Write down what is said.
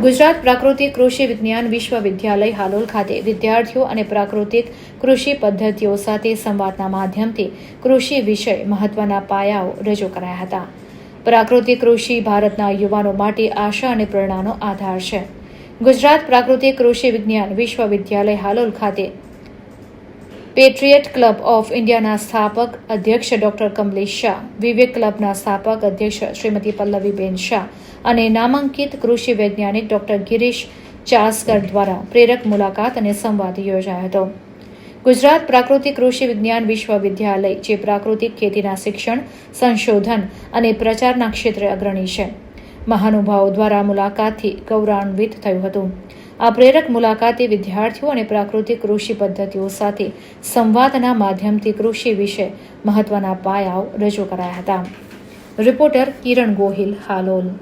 ગુજરાત પ્રાકૃતિક કૃષિ વિજ્ઞાન વિશ્વવિદ્યાલય હાલોલ ખાતે વિદ્યાર્થીઓ અને પ્રાકૃતિક કૃષિ પદ્ધતિઓ સાથે સંવાદના માધ્યમથી કૃષિ વિષય મહત્વના પાયાઓ રજૂ કરાયા હતા. પ્રાકૃતિક કૃષિ ભારતના યુવાનો માટે આશા અને પ્રેરણાનો આધાર છે. ગુજરાત પ્રાકૃતિક કૃષિ વિજ્ઞાન વિશ્વવિદ્યાલય હાલોલ ખાતે પેટ્રિયટ ક્લબ ઓફ ઇન્ડિયાના સ્થાપક અધ્યક્ષ ડોક્ટર કમલેશ શાહ, વિવેક ક્લબના સ્થાપક અધ્યક્ષ શ્રીમતી પલ્લવીબેન શાહ અને નામાંકિત કૃષિ વૈજ્ઞાનિક ડોક્ટર ગિરીશ ચાસકર દ્વારા પ્રેરક મુલાકાત અને સંવાદ યોજાયો હતો. ગુજરાત પ્રાકૃતિક કૃષિ વિજ્ઞાન વિશ્વવિદ્યાલય, જે પ્રાકૃતિક ખેતીના શિક્ષણ, સંશોધન અને પ્રચારના ક્ષેત્રે અગ્રણી છે. મહાનુભાવો દ્વારા મુલાકાતથી ગૌરવાન્વિત થયું હતું. આ પ્રેરક મુલાકાતે વિદ્યાર્થીઓ અને પ્રાકૃતિક કૃષિ પદ્ધતિઓ સાથે સંવાદના માધ્યમથી કૃષિ વિશે મહત્વના પાયાઓ રજૂ કરાયા હતા. રિપોર્ટર કિરણ ગોહિલ, હાલોલ.